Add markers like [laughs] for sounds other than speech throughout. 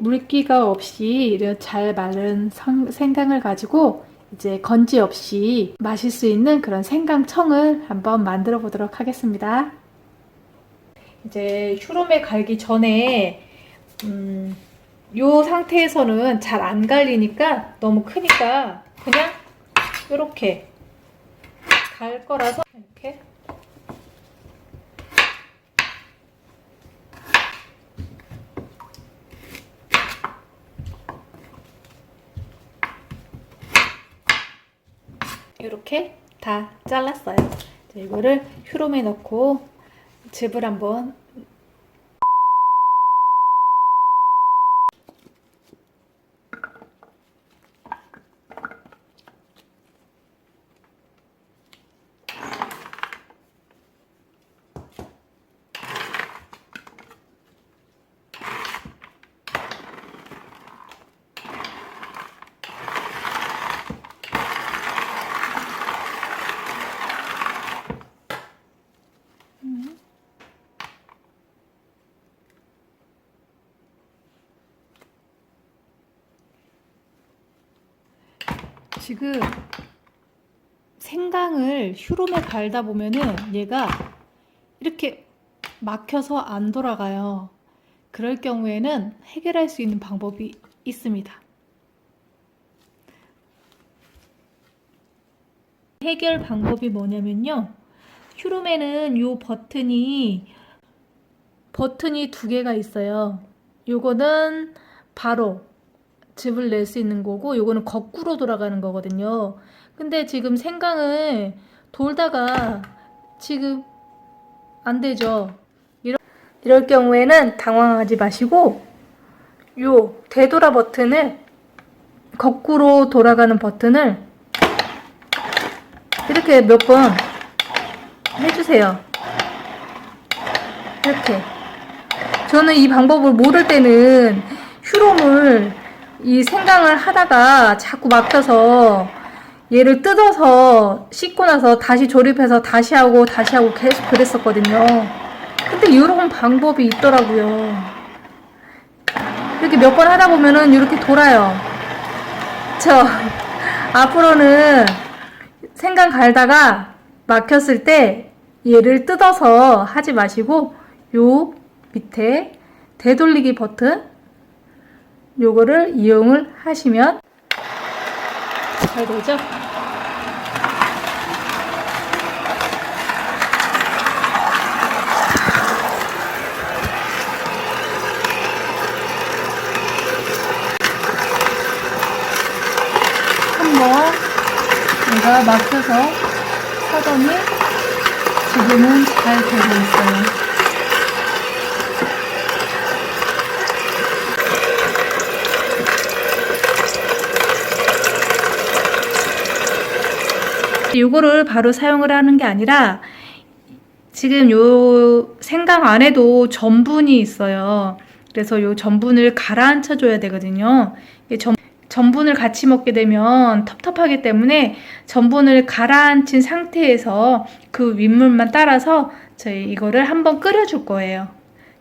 물기가 없이 이런 잘 마른 성- 생강을 가지고 이제 건지 없이 마실 수 있는 그런 생강청을 한번 만들어 보도록 하겠습니다. 이제 휴롬에 갈기 전에 음, 요 상태에서는 잘 안 갈리니까 너무 크니까 그냥 이렇게 갈 거라서 이렇게 이렇게 다 잘랐어요. 이거를 휴롬에 넣고 즙을 한번 지금 생강을 휴롬에 갈다 보면은 얘가 이렇게 막혀서 안 돌아가요. 그럴 경우에는 해결할 수 있는 방법이 있습니다. 해결 방법이 뭐냐면요. 휴롬에는 이 버튼이 버튼이 두 개가 있어요. 요거는 바로 즙을 낼 수 있는 거고 요거는 거꾸로 돌아가는 거거든요. 근데 지금 생강을 돌다가 지금 안 되죠. 이럴, 이럴 경우에는 당황하지 마시고 요 되돌아 버튼을 거꾸로 돌아가는 버튼을 이렇게 몇 번 해주세요. 이렇게. 저는 이 방법을 모를 때는 휴롬을 이 생강을 하다가 자꾸 막혀서 얘를 뜯어서 씻고 나서 다시 조립해서 다시 하고 다시 하고 계속 그랬었거든요. 근데 이런 방법이 있더라고요. 이렇게 몇 번 하다 보면은 이렇게 돌아요. 저 앞으로는 생강 갈다가 막혔을 때 얘를 뜯어서 하지 마시고 요 밑에 되돌리기 버튼 요거를 이용을 하시면 잘 되죠? 한번 얘가 막혀서 하더니 지금은 잘 되고 있어요. 이거를 바로 사용을 하는 게 아니라 지금 요 생강 안에도 전분이 있어요. 그래서 요 전분을 가라앉혀 줘야 되거든요. 전, 전분을 같이 먹게 되면 텁텁하기 때문에 전분을 가라앉힌 상태에서 그 윗물만 따라서 저희 이거를 한번 끓여 줄 거예요.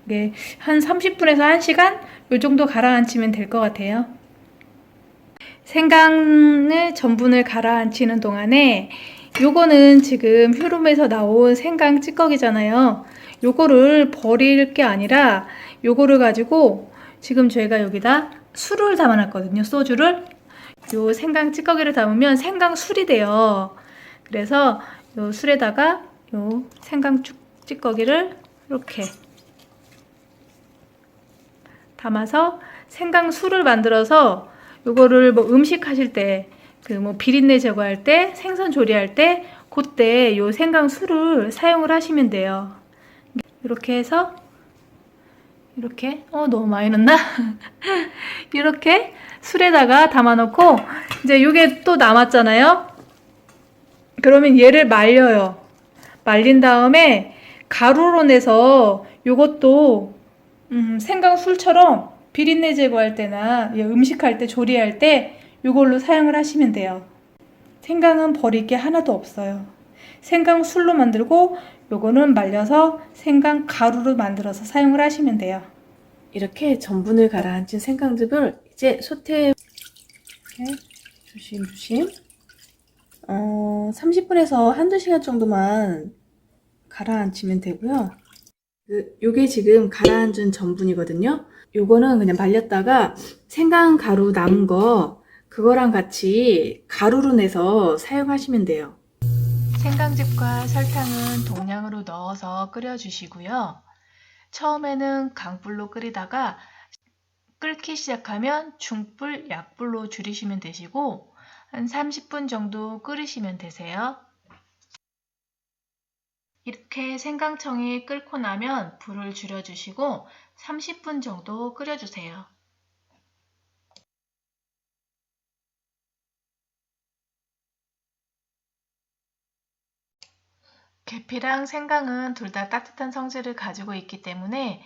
이게 한 30분에서 1시간 요 정도 가라앉히면 될 것 같아요. 생강을 전분을 가라앉히는 동안에 요거는 지금 휴롬에서 나온 생강 찌꺼기잖아요. 요거를 버릴 게 아니라 요거를 가지고 지금 저희가 여기다 술을 담아놨거든요. 소주를. 요 생강 찌꺼기를 담으면 생강 술이 돼요. 그래서 요 술에다가 요 생강 쭈- 찌꺼기를 이렇게 담아서 생강 술을 만들어서 요거를 뭐 음식 하실 때 그 뭐 비린내 제거할 때 생선 조리할 때 그때 요 생강 술을 사용을 하시면 돼요. 이렇게 해서 이렇게 어 너무 많이 넣나? [laughs] 이렇게 술에다가 담아 놓고 이제 요게 또 남았잖아요. 그러면 얘를 말려요. 말린 다음에 가루로 내서 요것도 음, 생강 술처럼 비린내 제거할 때나 예, 음식할 때 조리할 때 이걸로 사용을 하시면 돼요. 생강은 버릴 게 하나도 없어요. 생강 술로 만들고 요거는 말려서 생강 가루로 만들어서 사용을 하시면 돼요. 이렇게 전분을 가라앉힌 생강즙을 이제 소태 이렇게 조심조심 어, 30분에서 한두 시간 정도만 가라앉히면 되고요. 그, 요게 지금 가라앉은 전분이거든요. 요거는 그냥 말렸다가 생강 가루 남은 거 그거랑 같이 가루로 내서 사용하시면 돼요. 생강즙과 설탕은 동량으로 넣어서 끓여주시고요. 처음에는 강불로 끓이다가 끓기 시작하면 중불, 약불로 줄이시면 되시고 한 30분 정도 끓이시면 되세요. 이렇게 생강청이 끓고 나면 불을 줄여주시고 30분 정도 끓여주세요. 계피랑 생강은 둘 다 따뜻한 성질을 가지고 있기 때문에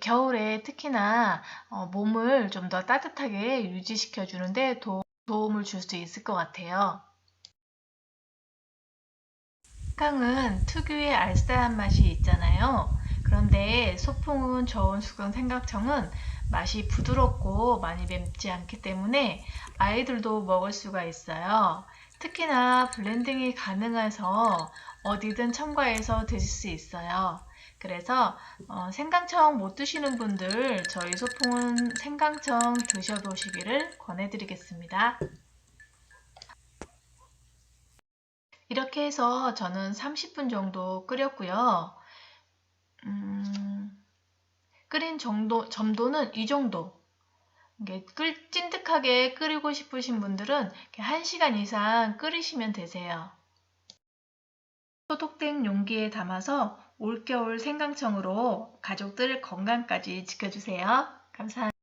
겨울에 특히나 어, 몸을 좀 더 따뜻하게 유지시켜 주는데 도, 도움을 줄 수 있을 것 같아요. 생강은 특유의 알싸한 맛이 있잖아요. 그런데 소풍은 저온 수경 생강청은 맛이 부드럽고 많이 맵지 않기 때문에 아이들도 먹을 수가 있어요. 특히나 블렌딩이 가능해서 어디든 첨가해서 드실 수 있어요. 그래서 어, 생강청 못 드시는 분들 저희 소풍은 생강청 드셔보시기를 권해드리겠습니다. 이렇게 해서 저는 30분 정도 끓였고요. 음, 끓인 정도, 점도는 이 정도. 끓, 찐득하게 끓이고 싶으신 분들은 이렇게 1시간 이상 끓이시면 되세요. 소독된 용기에 담아서 올겨울 생강청으로 가족들 건강까지 지켜주세요. 감사합니다.